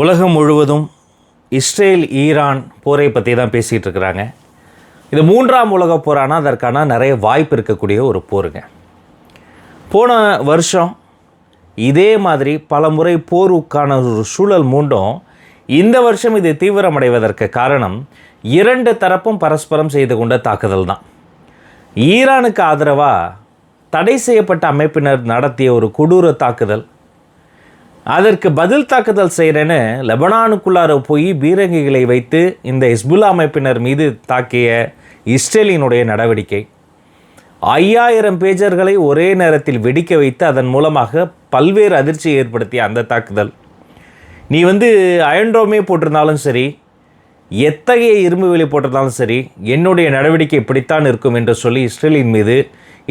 உலகம் முழுவதும் Israel Iran போரை பற்றி தான் பேசிகிட்டு இருக்கிறாங்க இது மூன்றாம் உலகப் போரானால் அதற்கான நிறைய வாய்ப்பு இருக்கக்கூடிய ஒரு போருங்க. போன வருஷம் இதே மாதிரி பல முறை போருக்கான ஒரு சூழல் மூண்டும் இந்த வருஷம் இது தீவிரமடைவதற்கு காரணம் இரண்டு தரப்பும் பரஸ்பரம் செய்து கொண்ட தாக்குதல் தான். ஈரானுக்கு ஆதரவாக தடை செய்யப்பட்ட அமைப்பினர் நடத்திய ஒரு கொடூர தாக்குதல். அதற்கு பதில் தாக்குதல் செய்கிறேன்னு லெபனானுக்குள்ளார போய் பீரங்கிகளை வைத்து இந்த ஹிஸ்புல்லா அமைப்பினர் மீது தாக்கிய இஸ்ரேலினுடைய நடவடிக்கை. ஐயாயிரம் பேஜர்களை ஒரே நேரத்தில் வெடிக்க வைத்து அதன் மூலமாக பல்வேறு அதிர்ச்சியை ஏற்படுத்திய அந்த தாக்குதல். நீ வந்து அயன்டோமே போட்டிருந்தாலும் சரி எத்தகைய இரும்பு வெளி போட்டிருந்தாலும் சரி என்னுடைய நடவடிக்கை இப்படித்தான் இருக்கும் என்று சொல்லி இஸ்ரேலின் மீது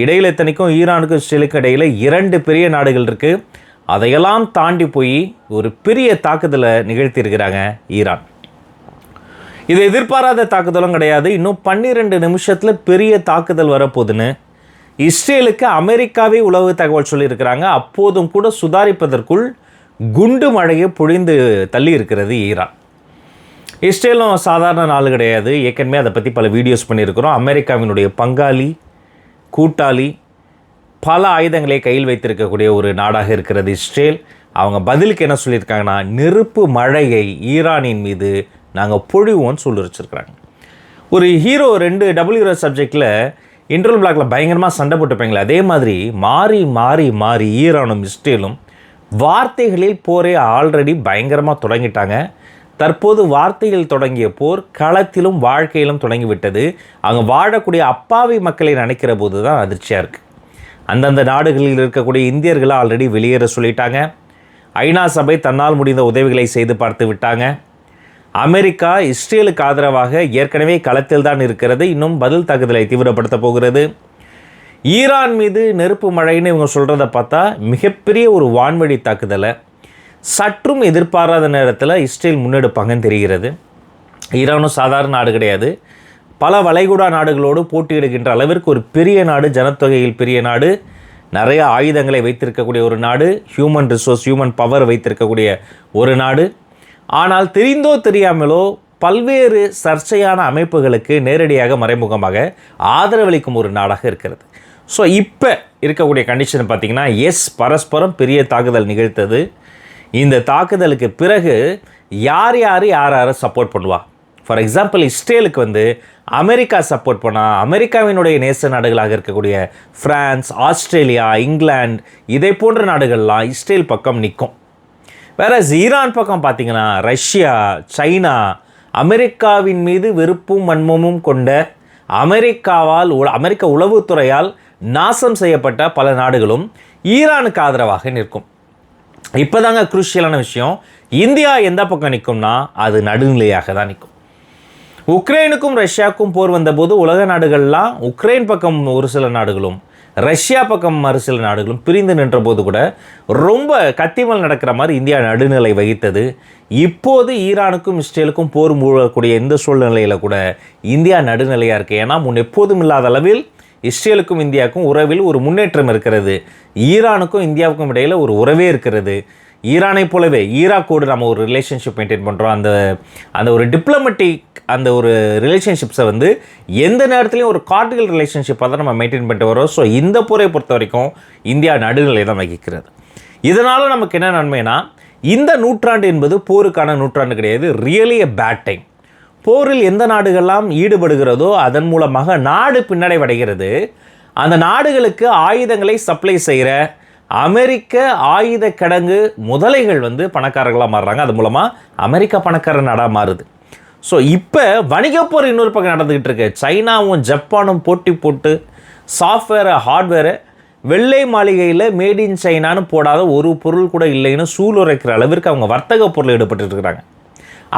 இடையில் இத்தனைக்கும் ஈரானுக்கும் இஸ்ரேலுக்கும் இடையில் இரண்டு பெரிய நாடுகள் இருக்குது அதையெல்லாம் தாண்டி போய் ஒரு பெரிய தாக்குதலை நிகழ்த்தியிருக்கிறாங்க ஈரான். இது எதிர்பாராத தாக்குதலும் கிடையாது. இன்னும் பன்னிரெண்டு நிமிஷத்தில் பெரிய தாக்குதல் வரப்போகுதுன்னு இஸ்ரேலுக்கு அமெரிக்காவே உளவு தகவல் சொல்லியிருக்கிறாங்க. அப்போதும் கூட சுதாரிப்பதற்குள் குண்டு மழையை பொழிந்து தள்ளி இருக்கிறது ஈரான். இஸ்ரேலும் சாதாரண நாள் கிடையாது. ஏற்கனவே அதை பற்றி பல வீடியோஸ் பண்ணியிருக்கிறோம். அமெரிக்காவினுடைய பங்காளி கூட்டாளி பல ஆயுதங்களை கையில் வைத்திருக்கக்கூடிய ஒரு நாடாக இருக்கிறது இஸ்ரேல். அவங்க பதிலுக்கு என்ன சொல்லியிருக்காங்கன்னா நெருப்பு மழையை ஈரானின் மீது நாங்கள் பொழிவோன்னு சொல்லி ஒரு ஹீரோ ரெண்டு டபிள்யூ சப்ஜெக்டில் இன்டர்வல் பிளாக்ல பயங்கரமாக சண்டை போட்டுப்பாங்களே அதே மாதிரி மாறி மாறி மாறி ஈரானும் இஸ்ரேலும் வார்த்தைகளில் போரே ஆல்ரெடி பயங்கரமாக தொடங்கிட்டாங்க. தற்போது வார்த்தையில் தொடங்கிய போர் களத்திலும் வாழ்க்கையிலும் தொடங்கிவிட்டது. அங்கே வாழக்கூடிய அப்பாவி மக்களை நினைக்கிற போது தான் அதிர்ச்சியாக இருக்குது அந்தந்த நாடுகளில் இருக்கக்கூடிய இந்தியர்களை ஆல்ரெடி வெளியேற சொல்லிட்டாங்க. ஐநா சபை தன்னால் முடிந்த உதவிகளை செய்து பார்த்து விட்டாங்க. அமெரிக்கா இஸ்ரேலுக்கு ஆதரவாக ஏற்கனவே களத்தில் தான் இருக்கிறது. இன்னும் பதில் தாக்குதலை தீவிரப்படுத்த போகிறது. ஈரான் மீது நெருப்பு மழைன்னு இவங்க சொல்கிறத பார்த்தா மிகப்பெரிய ஒரு வான்வழி தாக்குதலை சற்றும் எதிர்பாராத நேரத்தில் இஸ்ரேல் முன்னெடுப்பாங்கன்னு தெரிகிறது. ஈரானும் சாதாரண நாடு கிடையாது. பல வளைகுடா நாடுகளோடு போட்டியிடுகின்ற அளவிற்கு ஒரு பெரிய நாடு ஜனத்தொகையில் பெரிய நாடு. நிறைய ஆயுதங்களை வைத்திருக்கக்கூடிய ஒரு நாடு ஹியூமன் ரிசோர்ஸ் ஹியூமன் பவர் வைத்திருக்கக்கூடிய ஒரு நாடு. ஆனால் தெரிந்தோ தெரியாமலோ பல்வேறு சர்ச்சையான அமைப்புகளுக்கு நேரடியாக மறைமுகமாக ஆதரவளிக்கும் ஒரு நாடாக இருக்கிறது. ஸோ இப்போ இருக்கக்கூடிய கண்டிஷன் பார்த்திங்கன்னா எஸ் பரஸ்பரம் பெரிய தாக்குதல் நிகழ்த்தது. இந்த தாக்குதலுக்கு பிறகு யார் யார் யார் யாரை சப்போர்ட் பண்ணுவா? ஃபார் எக்ஸாம்பிள் இஸ்ரேலுக்கு வந்து அமெரிக்கா சப்போர்ட் பண்ணால் அமெரிக்காவினுடைய நேச நாடுகளாக இருக்கக்கூடிய ஃப்ரான்ஸ் ஆஸ்திரேலியா இங்கிலாந்து இதை போன்ற நாடுகள்லாம் இஸ்ரேல் பக்கம் நிற்கும். வேற ஈரான் பக்கம் பார்த்தீங்கன்னா ரஷ்யா சைனா அமெரிக்காவின் மீது வெறுப்பும் வன்மமும் கொண்ட அமெரிக்காவால் அமெரிக்க உளவுத்துறையால் நாசம் செய்யப்பட்ட பல நாடுகளும் ஈரானுக்கு ஆதரவாக நிற்கும். இப்போதாங்க குரூஷியலான விஷயம். இந்தியா எந்த பக்கம் நிற்கும்னா அது நடுநிலையாக தான் நிற்கும். உக்ரைனுக்கும் ரஷ்யாவுக்கும் போர் வந்தபோது உலக நாடுகள்லாம் உக்ரைன் பக்கம் ஒரு சில நாடுகளும் ரஷ்யா பக்கம் மறு சில நாடுகளும் பிரிந்து நின்ற போது கூட ரொம்ப கத்திமல் நடக்கிற மாதிரி இந்தியா நடுநிலை வகித்தது. இப்போது ஈரானுக்கும் இஸ்ரேலுக்கும் போர் மூழக்கூடிய இந்த சூழ்நிலையில் கூட இந்தியா நடுநிலையாக இருக்குது ஏன்னா முன் எப்போதும் இல்லாத அளவில் இஸ்ரேலுக்கும் இந்தியாவுக்கும் உறவில் ஒரு முன்னேற்றம் இருக்கிறது. ஈரானுக்கும் இந்தியாவுக்கும் இடையில் ஒரு உறவே இருக்கிறது. ஈரானை போலவே ஈராக்கோடு நம்ம ஒரு ரிலேஷன்ஷிப் மெயின்டைன் பண்ணுறோம் அந்த அந்த ஒரு டிப்ளமெட்டிக் அந்த ஒரு ரிலேஷன்ஷிப்ஸை வந்து எந்த நேரத்துலையும் ஒரு கார்டிகல் ரிலேஷன்ஷிப்பாக தான் நம்ம மெயின்டைன் பண்ணிட்டு வரோம் ஸோ இந்த போரை பொறுத்த வரைக்கும் இந்தியா நடுநிலை தான் வகிக்கிறது. இதனால் நமக்கு என்ன நன்மைனா இந்த நூற்றாண்டு என்பது போருக்கான நூற்றாண்டு கிடையாது. ரியலி எ பேட் டைம் போரில் எந்த நாடுகள்லாம் ஈடுபடுகிறதோ அதன் மூலமாக நாடு பின்னடைவடைகிறது. அந்த நாடுகளுக்கு ஆயுதங்களை சப்ளை செய்கிற அமெரிக்க ஆயுத கிடங்கு முதலைகள் வந்து பணக்காரர்களாக மாறுறாங்க. அது மூலமாக அமெரிக்கா பணக்கார நாடாக மாறுது. ஸோ இப்போ வணிகப்போர் இன்னொரு பக்கம் நடந்துக்கிட்டு இருக்கு. சைனாவும் ஜப்பானும் போட்டி போட்டு சாஃப்ட்வேரை ஹார்ட்வேரை வெள்ளை மாளிகையில் மேட் இன் சைனான்னு போடாத ஒரு பொருள் கூட இல்லைன்னு சூளுரைக்கிற அளவிற்கு அவங்க வர்த்தக பொருள் ஈடுபட்டு இருக்கிறாங்க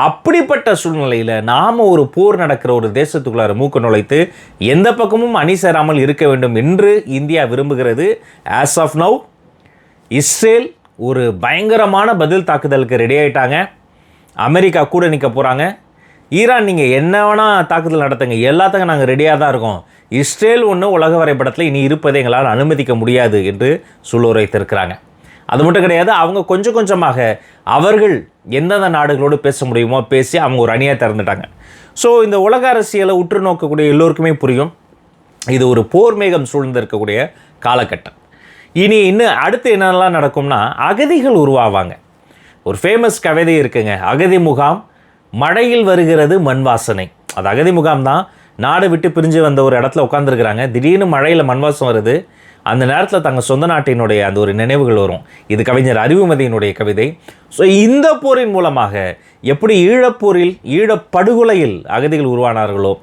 அப்படிப்பட்ட சூழ்நிலையில் நாம் ஒரு போர் நடக்கிற ஒரு தேசத்துக்குள்ளார மூக்க நுழைத்து எந்த பக்கமும் அணி சேராமல் இருக்க வேண்டும் என்று இந்தியா விரும்புகிறது ஆஸ் ஆஃப் நவ் இஸ்ரேல் ஒரு பயங்கரமான பதில் தாக்குதலுக்கு ரெடி ஆகிட்டாங்க அமெரிக்கா கூட நிற்க போகிறாங்க ஈரான் நீங்கள் என்ன வேணால் தாக்குதல் நடத்துங்க. எல்லாத்துக்கும் நாங்கள் ரெடியாக தான் இருக்கோம். இஸ்ரேல் ஒன்று உலக வரைபடத்தில் இனி இருப்பதை எங்களால் அனுமதிக்க முடியாது என்று சொல்லுரைத்திருக்கிறாங்க. அது மட்டும் கிடையாது அவங்க கொஞ்சம் கொஞ்சமாக அவர்கள் எந்தெந்த நாடுகளோடு பேச முடியுமோ பேசி அவங்க ஒரு அணியாக திறந்துட்டாங்க. ஸோ இந்த உலக அரசியலை உற்று நோக்கக்கூடிய எல்லோருக்குமே புரியும். இது ஒரு போர் மேகம் சூழ்ந்திருக்கக்கூடிய காலகட்டம். இனி இன்னும் அடுத்து என்னெல்லாம் நடக்கும்னா அகதிகள் உருவாவாங்க. ஒரு ஃபேமஸ் கவிதை இருக்குங்க அகதி முகாம் மழையில் வருகிறது மண் வாசனை. அது அகதி முகாம் தான். நாடு விட்டு பிரிஞ்சு வந்த ஒரு இடத்துல உட்காந்துருக்குறாங்க திடீர்னு மழையில் மண் வாசம் வருது. அந்த நேரத்தில் தங்கள் சொந்த நாட்டினுடைய அந்த ஒரு நினைவுகள் வரும். இது கவிஞர் அறிவுமதியினுடைய கவிதை. ஸோ இந்த போரின் மூலமாக எப்படி ஈழப்போரில் ஈழப்படுகொலையில் அகதிகள் உருவானார்களோ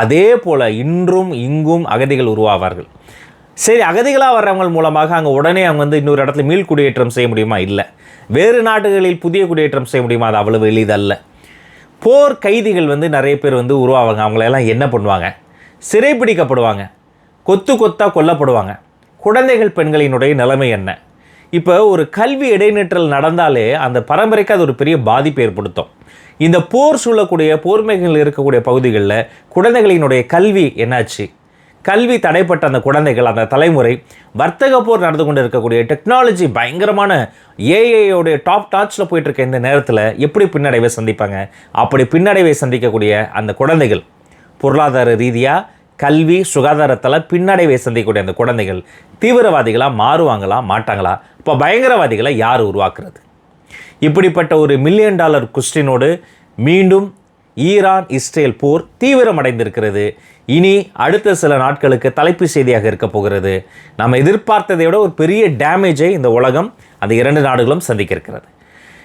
அதே போல் இன்றும் இங்கும் அகதிகள் உருவாவார்கள். சரி அகதிகளாக வர்றவங்க மூலமாக அங்கே உடனே அவங்க வந்து இன்னொரு இடத்துல மீள் குடியேற்றம் செய்ய முடியுமா? இல்லை. வேறு நாடுகளில் புதிய குடியேற்றம் செய்ய முடியுமா? அது அவ்வளவு எளிதல்ல. போர் கைதிகள் வந்து நிறைய பேர் வந்து உருவாவாங்க. அவங்களெல்லாம் என்ன பண்ணுவாங்க? சிறைப்பிடிக்கப்படுவாங்க கொத்து கொத்தாக கொல்லப்படுவாங்க. குழந்தைகள் பெண்களினுடைய நிலைமை என்ன? இப்போ ஒரு கல்வி இடைநிற்றல் நடந்தாலே அந்த பரம்பரைக்கு அது ஒரு பெரிய பாதிப்பு ஏற்படுத்தும். இந்த போர் சூழக்கூடிய போர்மைகள் இருக்கக்கூடிய பகுதிகளில் குழந்தைகளினுடைய கல்வி என்னாச்சு? கல்வி தடைப்பட்ட அந்த குழந்தைகள் அந்த தலைமுறை வர்த்தக போர் நடந்து கொண்டு இருக்கக்கூடிய டெக்னாலஜி பயங்கரமான ஏஐயோடைய டாப் டாச்சில் போயிட்டுருக்க இந்த நேரத்தில் எப்படி பின்னடைவை சந்திப்பாங்க? அப்படி பின்னடைவை சந்திக்கக்கூடிய அந்த குழந்தைகள் பொருளாதார ரீதியாக கல்வி சுகாதாரத்தில் பின்னடைவை சந்திக்கக்கூடிய அந்த குழந்தைகள் தீவிரவாதிகளாக மாறுவாங்களா மாட்டாங்களா? இப்போ பயங்கரவாதிகளை யார் உருவாக்குறது? இப்படிப்பட்ட ஒரு மில்லியன் டாலர் குஸ்டினோடு மீண்டும் ஈரான் இஸ்ரேல் போர் தீவிரமடைந்திருக்கிறது. இனி அடுத்த சில நாட்களுக்கு தலைப்பு செய்தியாக இருக்க போகிறது. நாம் எதிர்பார்த்ததை விட ஒரு பெரிய டேமேஜை இந்த உலகம் அந்த இரண்டு நாடுகளும் சந்திக்க இருக்கிறது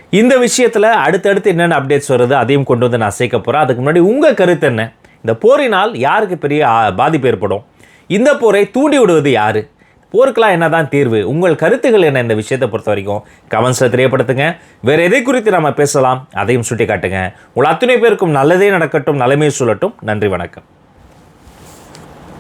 இந்த விஷயத்தில் அடுத்தடுத்து என்னென்ன அப்டேட்ஸ் வருது அதையும் கொண்டு வந்து நான் சேர்க்க போகிறேன் அதுக்கு முன்னாடி உங்கள் கருத்து என்ன? இந்த போரினால் யாருக்கு பெரிய பாதிப்பு ஏற்படும்? இந்த போரை தூண்டி விடுவது போருக்கெலாம் என்னதான் தீர்வு? உங்கள் கருத்துக்கள் என்ன இந்த விஷயத்தை பொறுத்த வரைக்கும்? கமெண்ட்ஸில் தெரியப்படுத்துங்க. வேறு எதை குறித்து நம்ம பேசலாம்? அதையும் சுட்டி காட்டுங்க உங்கள் அத்தனை பேருக்கும் நல்லதே நடக்கட்டும் நிலைமையை சொல்லட்டும். நன்றி வணக்கம்.